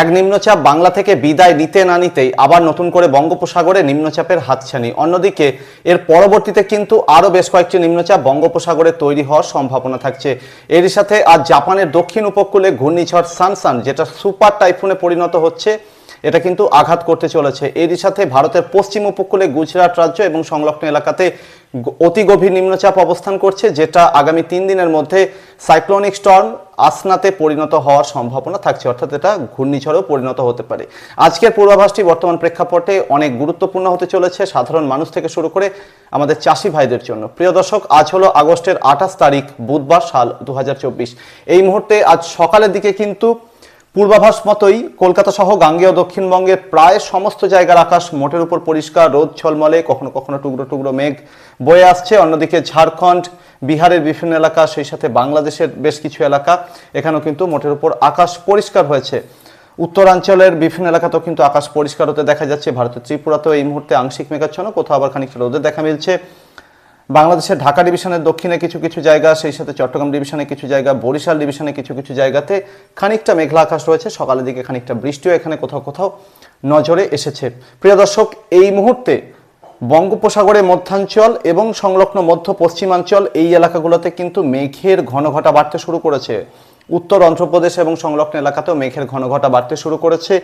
এক নিম্নচাপ বাংলা থেকে বিদায় নিতে না নিতেই আবার নতুন করে বঙ্গোপসাগরে নিম্নচাপের হাতছানি। অন্যদিকে, এর পরবর্তীতে কিন্তু আরও বেশ কয়েকটি নিম্নচাপ বঙ্গোপসাগরে তৈরি হওয়ার সম্ভাবনা থাকছে। এরই সাথে আজ জাপানের দক্ষিণ উপকূলে ঘূর্ণিঝড় সানসান, যেটা সুপার টাইফুনে পরিণত হচ্ছে এটা কিন্তু আঘাত করতে চলেছে। এরই সাথে ভারতের পশ্চিম উপকূলে গুজরাট রাজ্য এবং সংলগ্ন এলাকাতে অতি গভীর নিম্নচাপ অবস্থান করছে, যেটা আগামী তিন দিনের মধ্যে সাইক্লোনিক স্টর্ম আসনাতে পরিণত হওয়ার সম্ভাবনা থাকছে। অর্থাৎ এটা ঘূর্ণিঝড়েও পরিণত হতে পারে। আজকের পূর্বাভাসটি বর্তমান প্রেক্ষাপটে অনেক গুরুত্বপূর্ণ হতে চলেছে। সাধারণ মানুষ থেকে শুরু করে আমাদের চাষি ভাইদের জন্য। প্রিয় দর্শক, আজ হলো আগস্টের আঠাশ তারিখ, বুধবার সাল দু হাজার চব্বিশ। এই মুহূর্তে আজ সকালের দিকে কিন্তু পূর্বাভাস মতোই কলকাতা সহ গাঙ্গেয় দক্ষিণবঙ্গের প্রায় সমস্ত জায়গার আকাশ মোটের উপর পরিষ্কার, রোদ ছলমলে কখনো কখনো টুকরো টুকরো মেঘ বয়ে আসছে। অন্যদিকে ঝাড়খণ্ড, বিহারের বিভিন্ন এলাকা, সেই সাথে বাংলাদেশের বেশ কিছু এলাকা, এখানেও কিন্তু মোটের উপর আকাশ পরিষ্কার হয়েছে। উত্তরাঞ্চলের বিভিন্ন এলাকাতেও কিন্তু আকাশ পরিষ্কার হতে দেখা যাচ্ছে। ভারতের ত্রিপুরাতেও এই মুহূর্তে আংশিক মেঘাচ্ছন্ন, কোথাও আবার খানিকটা রোদের দেখা মিলছে। বাংলাদেশের ঢাকা ডিভিশনের দক্ষিণে কিছু কিছু জায়গা, সেই সাথে চট্টগ্রাম ডিভিশনে কিছু জায়গা, বরিশাল ডিভিশনে কিছু কিছু জায়গাতে খানিকটা মেঘলা আকাশ রয়েছে। সকালের দিকে খানিকটা বৃষ্টিও এখানে কোথাও কোথাও নজরে এসেছে। প্রিয় দর্শক, এই মুহূর্তে বঙ্গোপসাগরের মধ্যাঞ্চল এবং সংলগ্ন মধ্য পশ্চিমাঞ্চল, এই এলাকাগুলোতে কিন্তু মেঘের ঘনঘটা বাড়তে শুরু করেছে। উত্তর অন্ধ্রপ্রদেশ এবং সংলগ্ন এলাকাতেও মেঘের ঘনঘটা বাড়তে শুরু করেছে।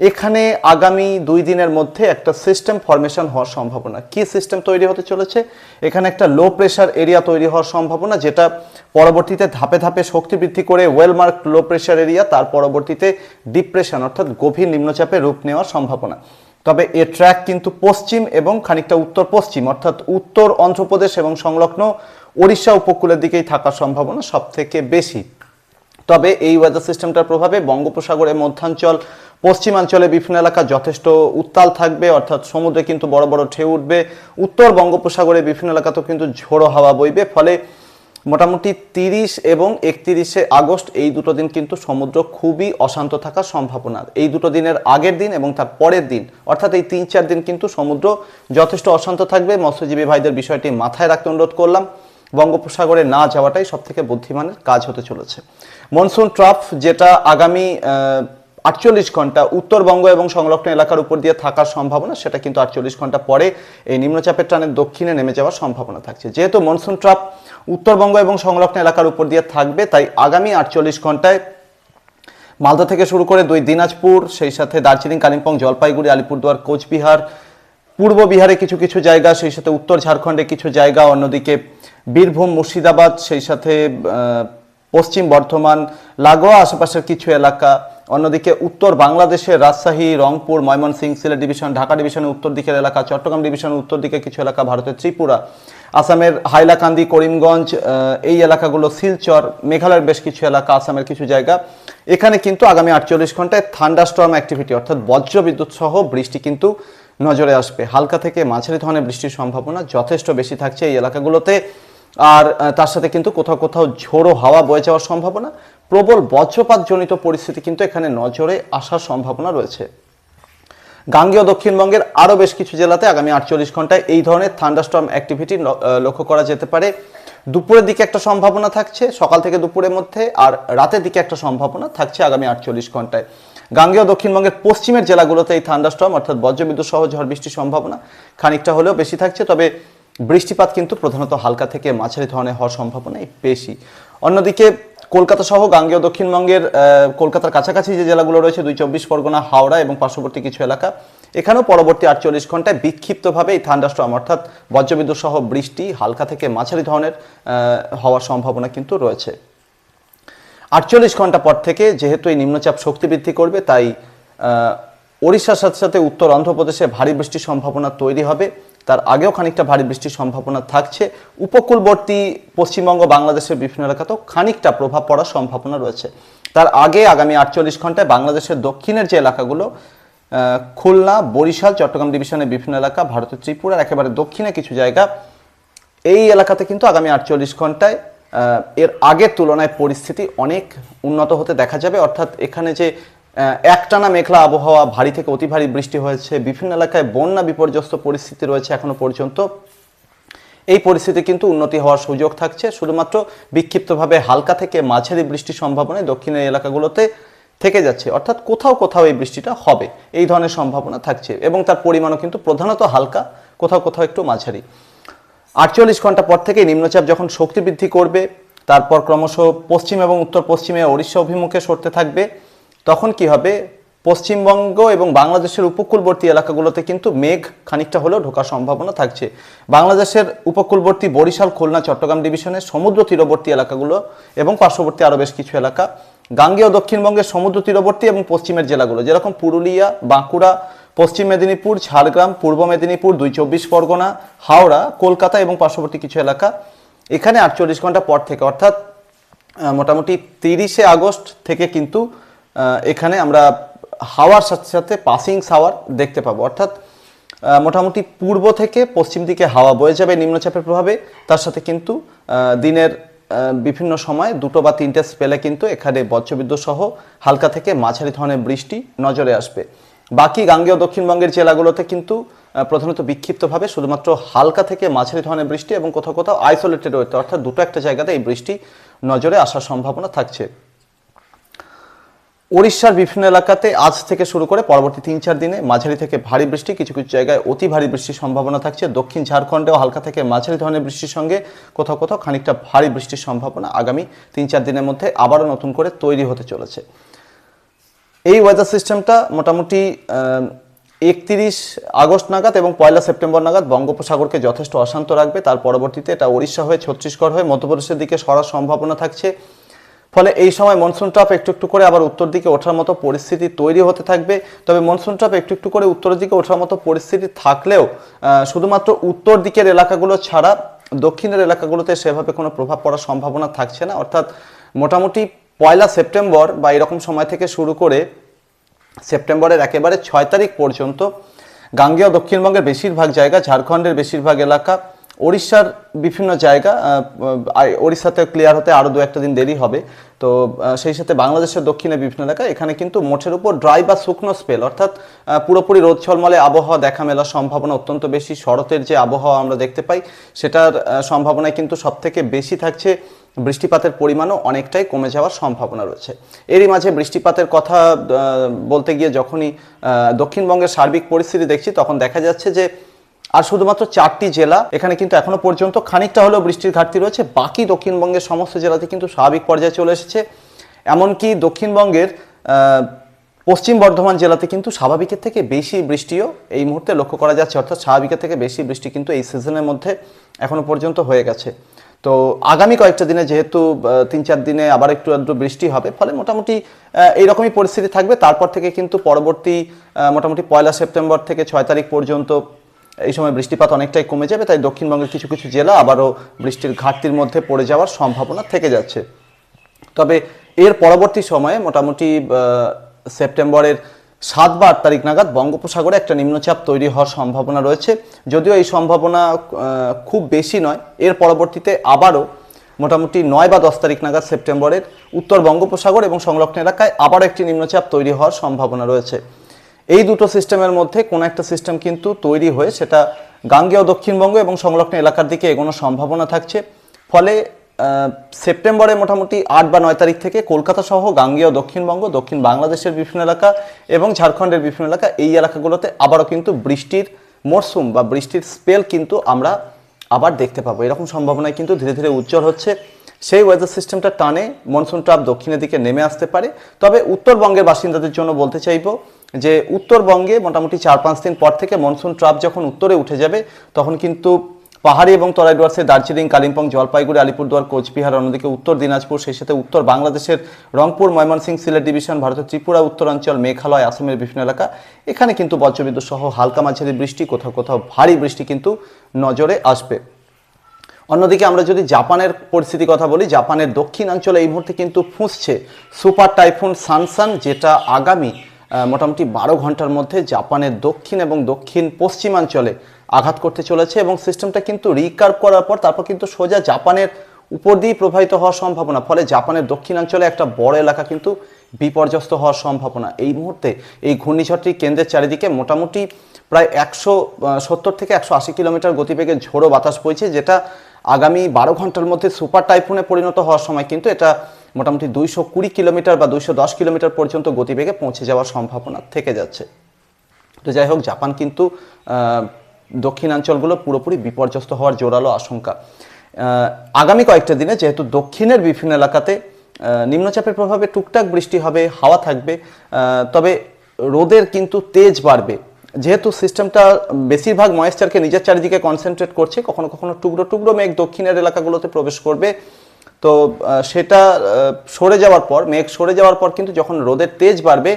এখানে আগামী দুই দিনের মধ্যে একটা সিস্টেম ফরমেশন হওয়ার সম্ভাবনা। কি সিস্টেম তৈরি হতে চলেছে? এখানে একটা লো প্রেশার এরিয়া তৈরি হওয়ার সম্ভাবনা, যেটা পরবর্তীতে ধাপে ধাপে শক্তি বৃদ্ধি করে ওয়েলমার্ক লো প্রেশার এরিয়া তার পরবর্তীতে ডিপ্রেশন অর্থাৎ গভীর নিম্নচাপে রূপ নেওয়ার সম্ভাবনা। তবে এর ট্র্যাক কিন্তু পশ্চিম এবং খানিকটা উত্তর পশ্চিম, অর্থাৎ উত্তর অন্ধ্রপ্রদেশ এবং সংলগ্ন ওড়িশা উপকূলের দিকেই থাকার সম্ভাবনা সব থেকে বেশি। তবে এই ওয়েদার সিস্টেমটার প্রভাবে বঙ্গোপসাগরের মধ্যাঞ্চল পশ্চিমাঞ্চলে বিভিন্ন এলাকা যথেষ্ট উত্তাল থাকবে, অর্থাৎ সমুদ্রে কিন্তু বড় বড় ঢেউ উঠবে। উত্তর বঙ্গোপসাগরে বিভিন্ন এলাকাতেও কিন্তু ঝোড়ো হাওয়া বইবে, ফলে মোটামুটি তিরিশ এবং একত্রিশে আগস্ট এই দুটো দিন কিন্তু সমুদ্র খুবই অশান্ত থাকার সম্ভাবনা। এই দুটো দিনের আগের দিন এবং তার পরের দিন, অর্থাৎ এই তিন চার দিন কিন্তু সমুদ্র যথেষ্ট অশান্ত থাকবে। মৎস্যজীবী ভাইদের বিষয়টি মাথায় রাখতে অনুরোধ করলাম। বঙ্গোপসাগরে না যাওয়াটাই সব থেকে বুদ্ধিমানের কাজ হতে চলেছে। মনসুন ট্রাফ, যেটা আগামী আটচল্লিশ ঘণ্টা উত্তরবঙ্গ এবং সংলগ্ন এলাকার উপর দিয়ে থাকার সম্ভাবনা, সেটা কিন্তু আটচল্লিশ ঘণ্টা পরে এই নিম্নচাপের টানের দক্ষিণে নেমে যাওয়ার সম্ভাবনা থাকছে। যেহেতু মনসুন ট্রাপ উত্তরবঙ্গ এবং সংলগ্ন এলাকার উপর দিয়ে থাকবে, তাই আগামী আটচল্লিশ ঘন্টায় মালদা থেকে শুরু করে দুই দিনাজপুর, সেই সাথে দার্জিলিং, কালিম্পং, জলপাইগুড়ি, আলিপুরদুয়ার, কোচবিহার, পূর্ব বিহারে কিছু কিছু জায়গা, সেই সাথে উত্তর ঝাড়খণ্ডে কিছু জায়গা, অন্যদিকে বীরভূম, মুর্শিদাবাদ, সেই সাথে পশ্চিম বর্ধমান, লাগোয়া আশেপাশের কিছু এলাকা অন্যদিকে উত্তর বাংলাদেশের রাজশাহী, রংপুর ময়মনসিংহ সিলেট ডিভিশন, ঢাকা ডিভিশনের উত্তর দিকের এলাকা, চট্টগ্রাম ডিভিশনের উত্তর দিকে কিছু এলাকা, ভারতের ত্রিপুরা, আসামের হাইলাকান্দি, করিমগঞ্জ এই এলাকাগুলো শিলচর, মেঘালয়ের বেশ কিছু এলাকা, আসামের কিছু জায়গা। এখানে কিন্তু আগামী আটচল্লিশ ঘন্টায় থান্ডাস্টর্ম অ্যাক্টিভিটি অর্থাৎ বজ্র বিদ্যুৎ সহ বৃষ্টি কিন্তু নজরে আসবে। হালকা থেকে মাঝারি ধরনের বৃষ্টির সম্ভাবনা যথেষ্ট বেশি থাকছে এই এলাকাগুলোতে। আর তার সাথে কিন্তু কোথাও কোথাও ঝোড়ো হাওয়া বয়ে যাওয়ার সম্ভাবনা। প্রবল বজ্রপাতজনিত পরিস্থিতি কিন্তু এখানে নজরে আসার সম্ভাবনা রয়েছে। গাঙ্গেয় দক্ষিণবঙ্গের আরও বেশ কিছু জেলাতে আগামী আটচল্লিশ ঘন্টায় এই ধরনের থান্ডারস্টর্ম অ্যাক্টিভিটি লক্ষ্য করা যেতে পারে। দুপুরের দিকে একটা সম্ভাবনা থাকছে, সকাল থেকে দুপুরের মধ্যে, আর রাতের দিকে একটা সম্ভাবনা থাকছে আগামী আটচল্লিশ ঘন্টায় গাঙ্গেয় দক্ষিণবঙ্গের পশ্চিমের জেলাগুলোতে এই থান্ডারস্টর্ম, অর্থাৎ বজ্রবিদ্যুৎ সহ ঝড় বৃষ্টির সম্ভাবনা খানিকটা হলেও বেশি থাকছে। তবে বৃষ্টিপাত কিন্তু প্রধানত হালকা থেকে মাঝারি ধরনের হওয়ার সম্ভাবনাই বেশি। অন্যদিকে কলকাতা সহ গাঙ্গেয় দক্ষিণবঙ্গের কলকাতার কাছাকাছি যে জেলাগুলো রয়েছে, দুই চব্বিশ পরগনা, হাওড়া এবং পার্শ্ববর্তী কিছু এলাকা, এখানেও পরবর্তী আটচল্লিশ ঘন্টায় বিক্ষিপ্তভাবে এই থান্ডাস্ট্রম অর্থাৎ বজ্রবিদ্যুৎ সহ বৃষ্টি হালকা থেকে মাঝারি ধরনের হওয়ার সম্ভাবনা কিন্তু রয়েছে। আটচল্লিশ ঘণ্টা পর থেকে যেহেতু এই নিম্নচাপ শক্তি বৃদ্ধি করবে, তাই ওড়িশার সাথে সাথে উত্তর অন্ধ্রপ্রদেশে ভারী বৃষ্টির সম্ভাবনা তৈরি হবে। তার আগেও খানিকটা ভারী বৃষ্টির সম্ভাবনা থাকছে। উপকূলবর্তী পশ্চিমবঙ্গ, বাংলাদেশের বিভিন্ন এলাকাতেও খানিকটা প্রভাব পড়ার সম্ভাবনা রয়েছে। তার আগে আগামী আটচল্লিশ ঘন্টায় বাংলাদেশের দক্ষিণের যে এলাকাগুলো খুলনা, বরিশাল, চট্টগ্রাম ডিভিশনের বিভিন্ন এলাকা, ভারতের ত্রিপুরার একেবারে দক্ষিণে কিছু জায়গা, এই এলাকাতে কিন্তু আগামী আটচল্লিশ ঘন্টায় এর আগের তুলনায় পরিস্থিতি অনেক উন্নত হতে দেখা যাবে। অর্থাৎ এখানে যে একটানা মেঘলা আবহাওয়া, ভারী থেকে অতি ভারী বৃষ্টি হয়েছে। বিভিন্ন এলাকায় বন্যা বিপর্যস্ত পরিস্থিতি রয়েছে এখনও পর্যন্ত। এই পরিস্থিতি কিন্তু উন্নতি হওয়ার সুযোগ থাকছে। শুধুমাত্র বিক্ষিপ্তভাবে হালকা থেকে মাঝারি বৃষ্টির সম্ভাবনায় দক্ষিণের এলাকাগুলোতে থেকে যাচ্ছে। অর্থাৎ কোথাও কোথাও এই বৃষ্টিটা হবে। এই ধরনের সম্ভাবনা থাকছে এবং তার পরিমাণও কিন্তু প্রধানত হালকা, কোথাও কোথাও একটু মাঝারি। আটচল্লিশ ঘণ্টা পর থেকে নিম্নচাপ যখন শক্তি বৃদ্ধি করবে, তারপর ক্রমশ পশ্চিম এবং উত্তর পশ্চিমে ওড়িশা অভিমুখে সরতে থাকবে। তখন কি হবে? পশ্চিমবঙ্গ এবং বাংলাদেশের উপকূলবর্তী এলাকাগুলোতে কিন্তু মেঘ খানিকটা হলেও ঢোকার সম্ভাবনা থাকছে। বাংলাদেশের উপকূলবর্তী বরিশাল, খুলনা, চট্টগ্রাম ডিভিশনের সমুদ্র তীরবর্তী এলাকাগুলো এবং পার্শ্ববর্তী আরও বেশ কিছু এলাকা। গাঙ্গেয় দক্ষিণবঙ্গের সমুদ্র তীরবর্তী এবং পশ্চিমের জেলাগুলো, যেরকম পুরুলিয়া, বাঁকুড়া, পশ্চিম মেদিনীপুর, ঝাড়গ্রাম, পূর্ব মেদিনীপুর, দুই চব্বিশ পরগনা, হাওড়া, কলকাতা এবং পার্শ্ববর্তী কিছু এলাকা। এখানে আটচল্লিশ ঘণ্টা পর থেকে, অর্থাৎ মোটামুটি তিরিশে আগস্ট থেকে কিন্তু এখানে আমরা হাওয়ার সাথে সাথে পাসিং সাওয়ার দেখতে পাবো। অর্থাৎ মোটামুটি পূর্ব থেকে পশ্চিম দিকে হাওয়া বয়ে যাবে নিম্নচাপের প্রভাবে। তার সাথে কিন্তু দিনের বিভিন্ন সময় দুটো বা তিনটে স্পেলে কিন্তু এখানে বজ্রবিদ্যুৎ সহ হালকা থেকে মাঝারি ধরনের বৃষ্টি নজরে আসবে। বাকি গাঙ্গেয় দক্ষিণবঙ্গের জেলাগুলোতে কিন্তু প্রধানত বিক্ষিপ্তভাবে শুধুমাত্র হালকা থেকে মাঝারি ধরনের বৃষ্টি এবং কোথাও কোথাও আইসোলেটেড ওয়েতে অর্থাৎ দুটো একটা জায়গাতে এই বৃষ্টি নজরে আসার সম্ভাবনা থাকছে। উড়িষ্যার বিভিন্ন এলাকাতে আজ থেকে শুরু করে পরবর্তী তিন চার দিনে মাঝারি থেকে ভারী বৃষ্টি, কিছু কিছু জায়গায় অতি ভারী বৃষ্টির সম্ভাবনা থাকছে। দক্ষিণ ঝাড়খণ্ডেও হালকা থেকে মাঝারি ধরনের বৃষ্টির সঙ্গে কোথাও কোথাও খানিকটা ভারী বৃষ্টির সম্ভাবনা আগামী তিন চার দিনের মধ্যে আবারও নতুন করে তৈরি হতে চলেছে। এই ওয়েদার সিস্টেমটা মোটামুটি একত্রিশ আগস্ট নাগাদ এবং পয়লা সেপ্টেম্বর নাগাদ বঙ্গোপসাগরকে যথেষ্ট অশান্ত রাখবে। তার পরবর্তীতে এটা ওড়িশা হয়ে ছত্তিশগড় হয়ে মধ্যপ্রদেশের দিকে সরার সম্ভাবনা থাকছে। ফলে এই সময় মনসুন ট্রাপ একটু একটু করে আবার উত্তর দিকে ওঠার মতো পরিস্থিতি তৈরি হতে থাকবে। তবে মনসুন ট্রাপ একটু একটু করে উত্তরের দিকে ওঠার মতো পরিস্থিতি থাকলেও শুধুমাত্র উত্তর দিকের এলাকাগুলো ছাড়া দক্ষিণের এলাকাগুলোতে সেভাবে কোনো প্রভাব পড়ার সম্ভাবনা থাকছে না। অর্থাৎ মোটামুটি পয়লা সেপ্টেম্বর বা এরকম সময় থেকে শুরু করে সেপ্টেম্বরের একেবারে ছয় তারিখ পর্যন্ত গাঙ্গেয় দক্ষিণবঙ্গের বেশিরভাগ জায়গা, ঝাড়খণ্ডের বেশিরভাগ এলাকা ওড়িশার বিভিন্ন জায়গা ওড়িশাতে ক্লিয়ার হতে আরও দু একটা দিন দেরি হবে। তো সেই সাথে বাংলাদেশের দক্ষিণে বিভিন্ন এলাকা এখানে কিন্তু মোটের উপর ড্রাই বা শুকনো স্পেল অর্থাৎ পুরোপুরি রোদ ঝলমলে আবহাওয়া দেখা মেলার সম্ভাবনা অত্যন্ত বেশি। শরতের যে আবহাওয়া আমরা দেখতে পাই, সেটার সম্ভাবনায় কিন্তু সব থেকে বেশি থাকছে বৃষ্টিপাতের পরিমাণও অনেকটাই কমে যাওয়ার সম্ভাবনা রয়েছে। এরই মাঝে বৃষ্টিপাতের কথা বলতে গিয়ে যখনই দক্ষিণবঙ্গের সার্বিক পরিস্থিতি দেখছি, তখন দেখা যাচ্ছে যে আর শুধুমাত্র চারটি জেলা, এখানে কিন্তু এখনও পর্যন্ত খানিকটা হলেও বৃষ্টির ঘাটতি রয়েছে। বাকি দক্ষিণবঙ্গের সমস্ত জেলাতে কিন্তু স্বাভাবিক পর্যায়ে চলে এসেছে। এমনকি দক্ষিণবঙ্গের পশ্চিম বর্ধমান জেলাতে কিন্তু স্বাভাবিকের থেকে বেশি বৃষ্টিও এই মুহূর্তে লক্ষ্য করা যাচ্ছে। অর্থাৎ স্বাভাবিকের থেকে বেশি বৃষ্টি কিন্তু এই সিজনের মধ্যে এখনও পর্যন্ত হয়ে গেছে। তো আগামী কয়েকটা দিনে যেহেতু তিন চার দিনে আবার একটু একটু বৃষ্টি হবে, ফলে মোটামুটি এইরকমই পরিস্থিতি থাকবে। তারপর থেকে কিন্তু পরবর্তী মোটামুটি পয়লা সেপ্টেম্বর থেকে ছয় তারিখ পর্যন্ত এই সময় বৃষ্টিপাত অনেকটাই কমে যাবে, তাই দক্ষিণবঙ্গের কিছু কিছু জেলা আবারও বৃষ্টির ঘাটতির মধ্যে পড়ে যাওয়ার সম্ভাবনা থেকে যাচ্ছে। তবে এর পরবর্তী সময়ে মোটামুটি সেপ্টেম্বরের সাত বা আট তারিখ নাগাদ বঙ্গোপসাগরে একটা নিম্নচাপ তৈরি হওয়ার সম্ভাবনা রয়েছে। যদিও এই সম্ভাবনা খুব বেশি নয়, এর পরবর্তীতে আবারও মোটামুটি নয় বা দশ তারিখ নাগাদ সেপ্টেম্বরের উত্তর বঙ্গোপসাগর এবং সংলগ্ন এলাকায় আবারও একটি নিম্নচাপ তৈরি হওয়ার সম্ভাবনা রয়েছে। এই দুটো সিস্টেমের মধ্যে কোনো একটা সিস্টেম কিন্তু তৈরি হয়ে সেটা গাঙ্গেয় দক্ষিণবঙ্গ এবং সংলগ্ন এলাকার দিকে এগোনোর সম্ভাবনা থাকছে। ফলে সেপ্টেম্বরে মোটামুটি আট বা নয় তারিখ থেকে কলকাতা সহ গাঙ্গেয়, দক্ষিণবঙ্গ, দক্ষিণ বাংলাদেশের বিভিন্ন এলাকা এবং ঝাড়খণ্ডের বিভিন্ন এলাকা এই এলাকাগুলোতে আবারও কিন্তু বৃষ্টির মরশুম বা বৃষ্টির স্পেল কিন্তু আমরা আবার দেখতে পাবো। এরকম সম্ভাবনায় কিন্তু ধীরে ধীরে উজ্জ্বল হচ্ছে। সেই ওয়েদার সিস্টেমটা টানে মনসুন ট্রাপ দক্ষিণের দিকে নেমে আসতে পারে। তবে উত্তরবঙ্গের বাসিন্দাদের জন্য বলতে চাইব যে উত্তরবঙ্গে মোটামুটি চার পাঁচ দিন পর থেকে মনসুন ট্রাপ যখন উত্তরে উঠে যাবে, তখন কিন্তু পাহাড়ি এবং তরাই ডুয়ার্সের দার্জিলিং, কালিম্পং, জলপাইগুড়ি, আলিপুরদুয়ার, কোচবিহার, অন্যদিকে উত্তর দিনাজপুর, সেই সাথে উত্তর বাংলাদেশের রংপুর, ময়মনসিংহ, সিলেট ডিভিশন, ভারতের ত্রিপুরা, উত্তরাঞ্চল, মেঘালয়, আসামের বিভিন্ন এলাকা। এখানে কিন্তু বজ্রবিদ্যুৎ সহ হালকা মাঝারি বৃষ্টি, কোথাও কোথাও ভারী বৃষ্টি কিন্তু নজরে আসবে। অন্যদিকে আমরা যদি জাপানের পরিস্থিতি কথা বলি, জাপানের দক্ষিণাঞ্চলে এই মুহূর্তে কিন্তু ফুঁসছে সুপার টাইফুন সানসান, যেটা আগামী মোটামুটি বারো ঘণ্টার মধ্যে জাপানের দক্ষিণ এবং দক্ষিণ পশ্চিমাঞ্চলে আঘাত করতে চলেছে এবং সিস্টেমটা কিন্তু রিকার্ভ করার পর তারপর কিন্তু সোজা জাপানের উপর দিয়েই প্রবাহিত হওয়ার সম্ভাবনা। ফলে জাপানের দক্ষিণাঞ্চলে একটা বড় এলাকা কিন্তু বিপর্যস্ত হওয়ার সম্ভাবনা। এই মুহূর্তে এই ঘূর্ণিঝড়টির কেন্দ্রের চারিদিকে মোটামুটি প্রায় একশো সত্তর থেকে একশো আশি কিলোমিটার গতিবেগে ঝোড়ো বাতাস বইছে, যেটা আগামী বারো ঘণ্টার মধ্যে সুপার টাইফুনে পরিণত হওয়ার সময় কিন্তু এটা মোটামুটি দুইশো কুড়ি কিলোমিটার বা দুইশো দশ কিলোমিটার পর্যন্ত গতিবেগে পৌঁছে যাওয়ার সম্ভাবনা থেকে যাচ্ছে। তো যাই হোক, জাপান কিন্তু দক্ষিণাঞ্চলগুলো পুরোপুরি বিপর্যস্ত হওয়ার জোরালো আশঙ্কা। আগামী কয়েকটা দিনে যেহেতু দক্ষিণের বিভিন্ন এলাকাতে নিম্নচাপের প্রভাবে টুকটাক বৃষ্টি হবে, হাওয়া থাকবে তবে রোদের কিন্তু তেজ বাড়বে। যেহেতু সিস্টেমটা বেশিরভাগ ময়েশ্চারকে নিজের চারিদিকে কনসেন্ট্রেট করছে, কখনো কখনো টুকরো টুকরো মেঘ দক্ষিণের এলাকাগুলোতে প্রবেশ করবে। তো সেটা সরে যাওয়ার পর, মেঘ সরে যাওয়ার পর কিন্তু যখন রোদের তেজ বাড়বে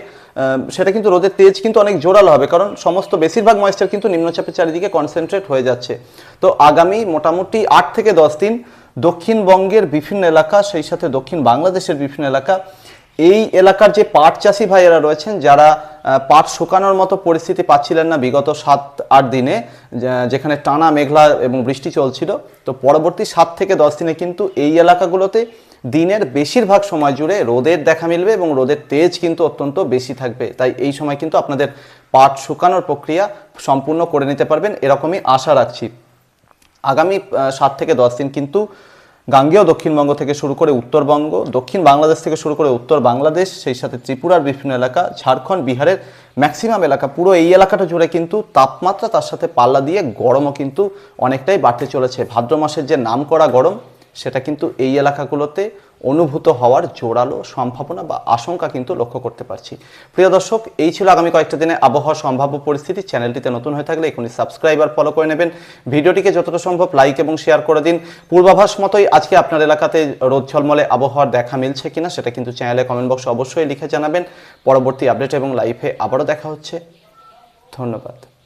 সেটা কিন্তু রোদের তেজ কিন্তু অনেক জোরালো হবে, কারণ সমস্ত বেশিরভাগ ময়েশ্চার কিন্তু নিম্নচাপের চারিদিকে কনসেন্ট্রেট হয়ে যাচ্ছে। তো আগামী মোটামুটি আট থেকে দশ দিন দক্ষিণবঙ্গের বিভিন্ন এলাকা, সেই সাথে দক্ষিণ বাংলাদেশের বিভিন্ন এলাকা এই এলাকার যে পাট চাষি ভাইয়েরা রয়েছেন, যারা পাট শুকানোর মতো পরিস্থিতি পাচ্ছিলেন না বিগত সাত আট দিনে যেখানে টানা মেঘলা এবং বৃষ্টি চলছিল, তো পরবর্তী সাত থেকে দশ দিনে কিন্তু এই এলাকাগুলোতে দিনের বেশিরভাগ সময় জুড়ে রোদের দেখা মিলবে এবং রোদের তেজ কিন্তু অত্যন্ত বেশি থাকবে। তাই এই সময় কিন্তু আপনাদের পাট শুকানোর প্রক্রিয়া সম্পূর্ণ করে নিতে পারবেন, এরকমই আশা রাখছি। আগামী সাত থেকে দশ দিন কিন্তু গাঙ্গেয় দক্ষিণবঙ্গ থেকে শুরু করে উত্তরবঙ্গ, দক্ষিণ বাংলাদেশ থেকে শুরু করে উত্তর বাংলাদেশ, সেই সাথে ত্রিপুরার বিভিন্ন এলাকা, ঝাড়খণ্ড, বিহারের ম্যাক্সিমাম এলাকা, পুরো এই এলাকাটা জুড়ে কিন্তু তাপমাত্রা তার সাথে পাল্লা দিয়ে গরমও কিন্তু অনেকটাই বাড়তে চলেছে। ভাদ্র মাসের যে নাম করা গরম, সেটা কিন্তু এই এলাকাগুলোতে অনুভূত হওয়ার জোরালো সম্ভাবনা বা আশঙ্কা কিন্তু লক্ষ্য করতে পারছি। প্রিয় দর্শক, এই ছিল আগামী কয়েকটা দিনে আবহাওয়ার সম্ভাব্য পরিস্থিতি। চ্যানেলটিতে নতুন হয়ে থাকলে এখনই সাবস্ক্রাইব আর ফলো করে নেবেন। ভিডিওটিকে যতটা সম্ভব লাইক এবং শেয়ার করে দিন। পূর্বাভাস মতোই আজকে আপনার এলাকাতে রোদ ঝলমলে আবহাওয়ার দেখা মিলছে কিনা সেটা কিন্তু চ্যানেলে কমেন্ট বক্সে অবশ্যই লিখে জানাবেন। পরবর্তী আপডেট এবং লাইভে আবারও দেখা হচ্ছে। ধন্যবাদ।